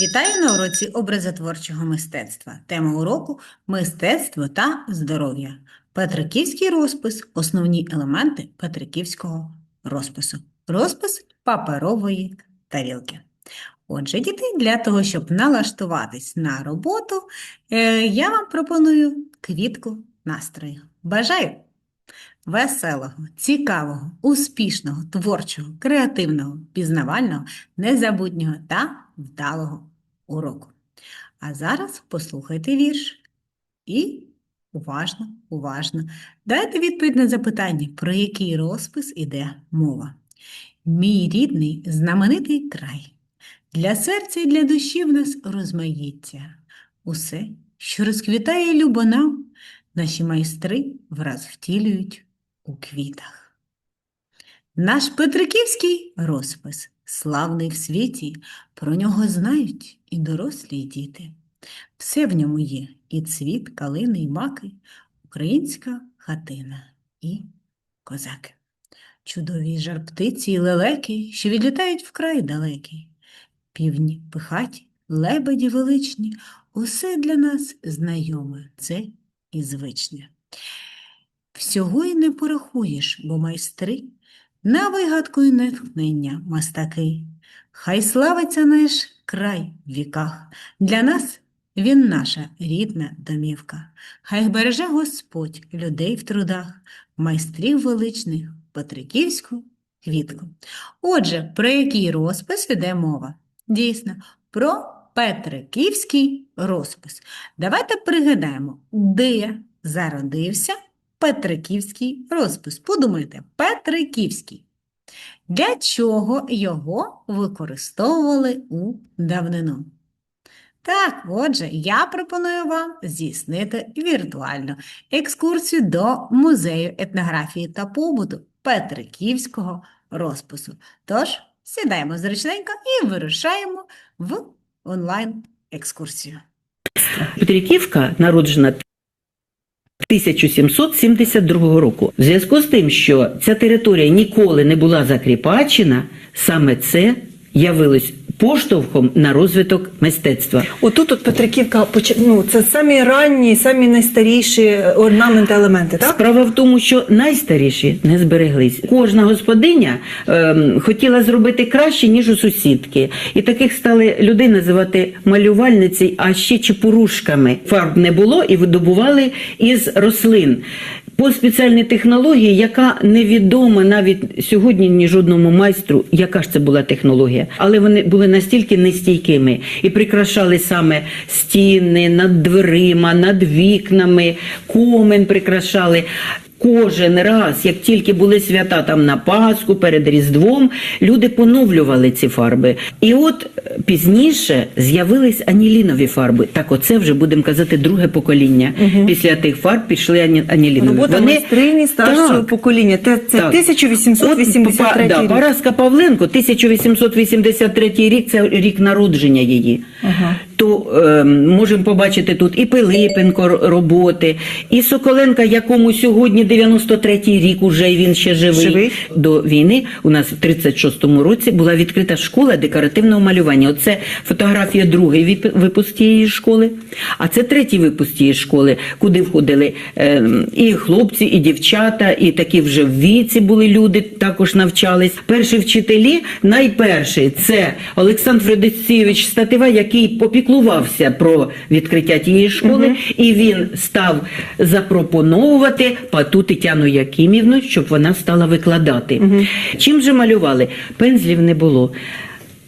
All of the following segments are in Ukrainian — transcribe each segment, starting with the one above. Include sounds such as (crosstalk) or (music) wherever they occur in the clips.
Вітаю на уроці образотворчого мистецтва. Тема уроку мистецтво та здоров'я. Петриківський розпис основні елементи петриківського розпису. Розпис паперової тарілки. Отже, діти, для того, щоб налаштуватись на роботу, е, я вам пропоную квітку настрою. Бажаю веселого, цікавого, успішного, творчого, креативного, пізнавального, незабутнього та вдалого уроку. А зараз послухайте вірш і уважно, уважно дайте відповідь на запитання, про який розпис іде мова. Мій рідний знаменитий край. Для серця і для душі в нас розмаїття. Усе, що розквітає любо нам, наші майстри враз втілюють у квітах. Наш Петриківський розпис, славний в світі, про нього знають і дорослі, і діти. Все в ньому є і цвіт, калини, і маки, українська хатина і козаки. Чудові жар птиці і лелеки, що відлітають вкрай далекий. Півні пихаті, лебеді величні, усе для нас знайоме, це і звичне. Всього й не порахуєш, бо майстри на вигадку й натхнення мастаки. Хай славиться наш край в віках. Для нас він наша рідна домівка. Хай береже Господь людей в трудах, майстрів величних, Петриківську квітку. Отже, про який розпис іде мова? Дійсно, про Петриківський розпис. Давайте пригадаємо, де зародився Петриківський розпис. Подумайте, Петриківський. Для чого його використовували у давнину? Так, отже, я пропоную вам здійснити віртуальну екскурсію до музею етнографії та побуту Петриківського розпису. Тож, сідаємо зручненько і вирушаємо в онлайн-екскурсію. Петриківка народжена 1772 року. В зв'язку з тим, що ця територія ніколи не була закріпачена, саме це явилось поштовхом на розвиток мистецтва. Отут от Петриківка ну, це самі ранні, самі найстаріші орнаменти, елементи, так? Справа в тому, що найстаріші не збереглись. Кожна господиня ем, хотіла зробити краще, ніж у сусідки. І таких стали людей називати малювальниці, а ще чепурушками. Фарб не було і видобували із рослин. По спеціальній технології, яка невідома навіть сьогодні ні жодному майстру, яка ж це була технологія, але вони були настільки нестійкими і прикрашали саме стіни над дверима, над вікнами, комен прикрашали. Кожен раз, як тільки були свята там на Пасху, перед Різдвом, люди поновлювали ці фарби. І от е, пізніше з'явились анілінові фарби. Так, оце вже будемо казати друге покоління. Після тих фарб пішли ані- анілінові. Робота майстрині старшого Так. покоління. Це, це Так. 1883 От, па- да, рік. Параска Павленко, 1883 рік, це рік народження її. Ага. То е, можемо побачити тут і Пилипенко роботи, і Соколенка, якому сьогодні 93-й рік уже і він ще живий. Живий. До війни у нас в 36-му році була відкрита школа декоративного малювання. Оце фотографія другий випуск тієї школи, а це третій випуск тієї школи, куди входили е, і хлопці, і дівчата, і такі вже в віці були люди, також навчались. Перші вчителі, найперший це Олександр Федосійович Статива, який попіклувався про відкриття тієї школи, і він став запропоновувати Пату Тетяну Якимівну, щоб вона стала викладати. Чим же малювали? Пензлів не було.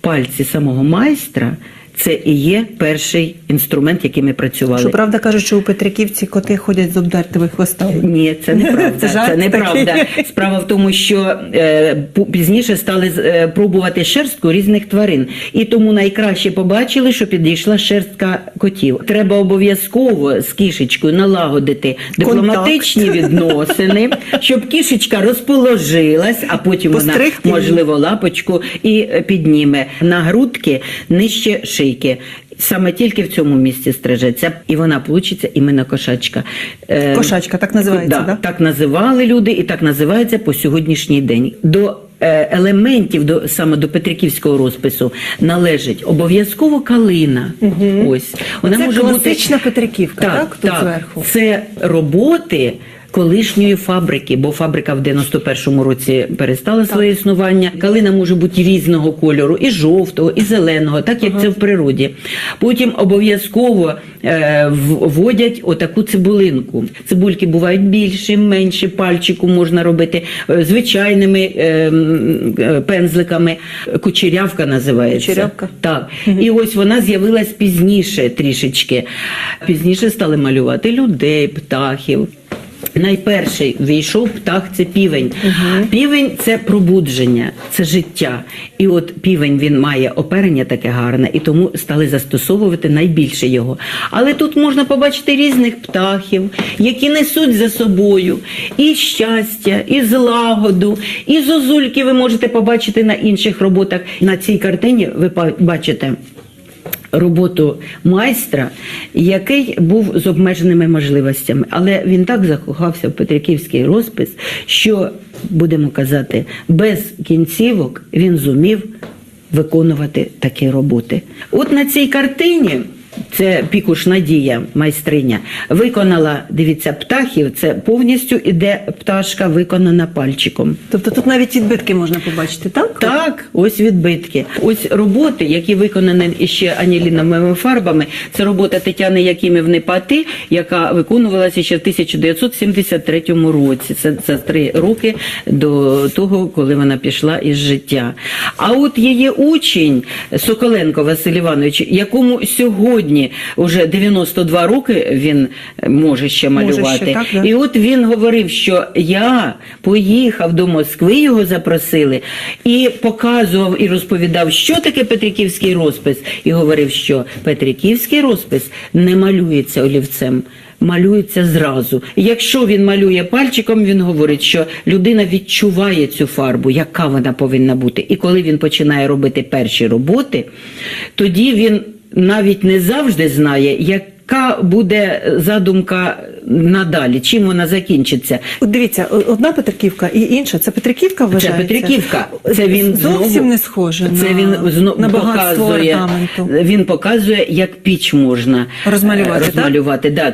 Пальці самого майстра це і є перший інструмент, яким ми працювали. Щоправда, кажуть, що у Петриківці коти ходять з обдертими хвостами. Ні, це неправда. (laughs) Це це неправда. такий. Справа в тому, що е, пізніше стали е, пробувати шерстку різних тварин, і тому найкраще побачили, що підійшла шерстка котів. Треба обов'язково з кішечкою налагодити дипломатичні відносини, щоб кішечка розположилась, а потім вона Постригти її. можливо лапочку і е, підніме на грудки нижче шийки. Саме тільки в цьому місці стрижеться, і вона получиться іменно кошачка. Е, Кошачка, так називається, да, да? Так називали люди, і так називається по сьогоднішній день. До е, елементів до саме до Петриківського розпису належить обов'язково калина. Ось вона Це може класична бути Петриківка, так? Тут зверху. це роботи. Колишньої фабрики, бо фабрика в 91-му році перестала своє існування. Калина може бути різного кольору, і жовтого, і зеленого, так як це в природі. Потім обов'язково е, вводять отаку цибулинку. Цибульки бувають більші, менші, пальчику можна робити е, звичайними е, е, пензликами. Кучерявка називається. Кучерявка. Так. І ось вона з'явилась пізніше трішечки. Пізніше стали малювати людей, птахів. Найперший війшов птах це півень. Півень це пробудження, це життя. І от півень він має оперення таке гарне, і тому стали застосовувати найбільше його. Але тут можна побачити різних птахів, які несуть за собою і щастя, і злагоду, і зозульки ви можете побачити на інших роботах. На цій картині ви бачите роботу майстра, який був з обмеженими можливостями. Але він так закохався в Петриківський розпис, що, будемо казати, без кінцівок він зумів виконувати такі роботи. От на цій картині. Це пікуш Надія, майстриня, виконала, дивіться, птахів. Це повністю іде пташка, виконана пальчиком. Тобто тут навіть відбитки можна побачити, так? Так, ось відбитки. Ось роботи, які виконані іще аніліновими фарбами. Це робота Тетяни Якимівни Пати, яка виконувалася ще в 1973 році. Це за три роки до того, коли вона пішла із життя. А от її учень Соколенко Василь Іванович, якому сьогодні вже 92 роки він може ще Може ще, малювати. так, да. І от він говорив, що я поїхав до Москви, його запросили, і показував і розповідав, що таке Петриківський розпис. І говорив, що Петриківський розпис не малюється олівцем. Малюється зразу. Якщо він малює пальчиком, він говорить, що людина відчуває цю фарбу, яка вона повинна бути. І коли він починає робити перші роботи, тоді він навіть не завжди знає, яка буде задумка надалі, чим вона закінчиться. От дивіться, одна Петриківка і інша. Це Петриківка Це? Петриківка. Це він зовсім знову, не схоже Це на, він знову на багатство показує, орнаменту. він показує, як піч можна Розмалювати, розмалювати. розмалювати. Да,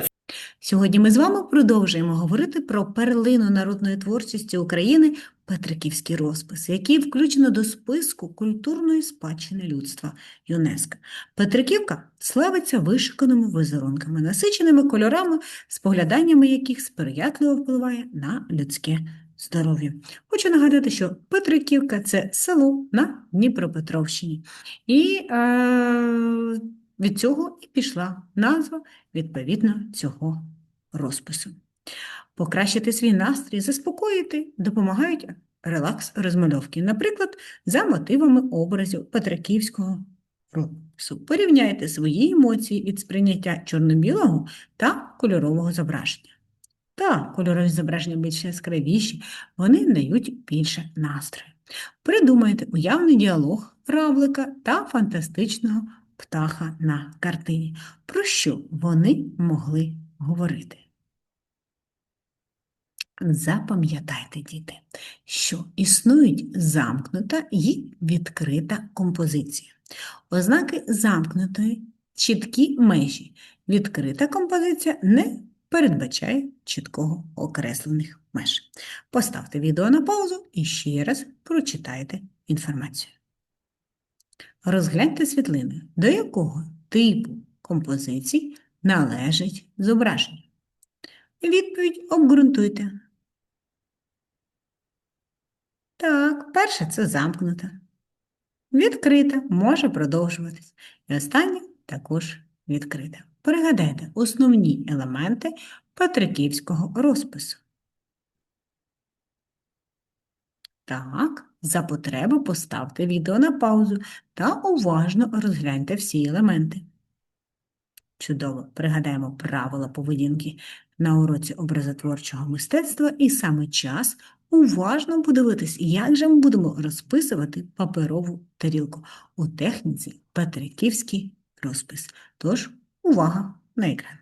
Сьогодні ми з вами продовжуємо говорити про перлину народної творчості України Петриківський розпис, який включено до списку культурної спадщини людства ЮНЕСКО. Петриківка славиться вишиканими візерунками, насиченими кольорами, спогляданнями яких сприятливо впливає на людське здоров'я. Хочу нагадати, що Петриківка це село на Дніпропетровщині. І е, від цього і пішла назва відповідно цього розпису. Покращити свій настрій, заспокоїти допомагають релакс розмальовки, наприклад, за мотивами образів Петриківського розпису. Порівняйте свої емоції від сприйняття чорно-білого та кольорового зображення. Так, кольорові зображення більш яскравіші, вони дають більше настрою. Придумайте уявний діалог равлика та фантастичного птаха на картині. Про що вони могли говорити? Запам'ятайте, діти, що існують замкнута і відкрита композиція. Ознаки замкнутої чіткі межі. Відкрита композиція не передбачає чіткого окреслених меж. Поставте відео на паузу і ще раз прочитайте інформацію. Розгляньте світлини, до якого типу композицій належить зображення. Відповідь обґрунтуйте. Так, перше це замкнута. Відкрита може продовжуватись. І останнє також відкрита. Пригадайте основні елементи Петриківського розпису. Так, за потреби поставте відео на паузу та уважно розгляньте всі елементи. Чудово, пригадаємо правила поведінки на уроці образотворчого мистецтва і саме час уважно подивитись, як же ми будемо розписувати паперову тарілку у техніці Петриківський розпис. Тож, увага на екран.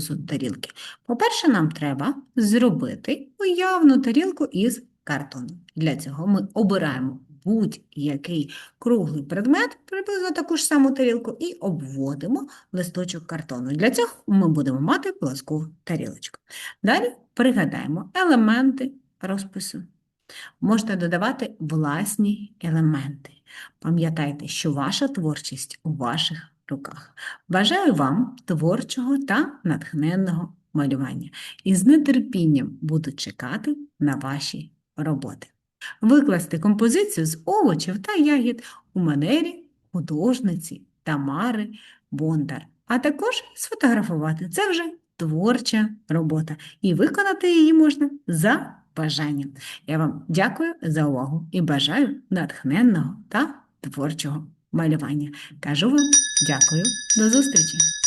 Творчість тарілки. По-перше, нам треба зробити уявну тарілку із картону. Для цього ми обираємо будь-який круглий предмет, приблизно таку ж саму тарілку, і обводимо листочок картону. Для цього ми будемо мати пласку тарілочку. Далі пригадаємо елементи розпису. Можете додавати власні елементи. Пам'ятайте, що ваша творчість у ваших руках. Бажаю вам творчого та натхненного малювання і з нетерпінням буду чекати на ваші роботи. Викласти композицію з овочів та ягід у манері художниці Тамари Бондар, а також сфотографувати. Це вже творча робота, і виконати її можна за бажанням. Я вам дякую за увагу і бажаю натхненного та творчого малювання. Кажу вам дякую, до зустрічі!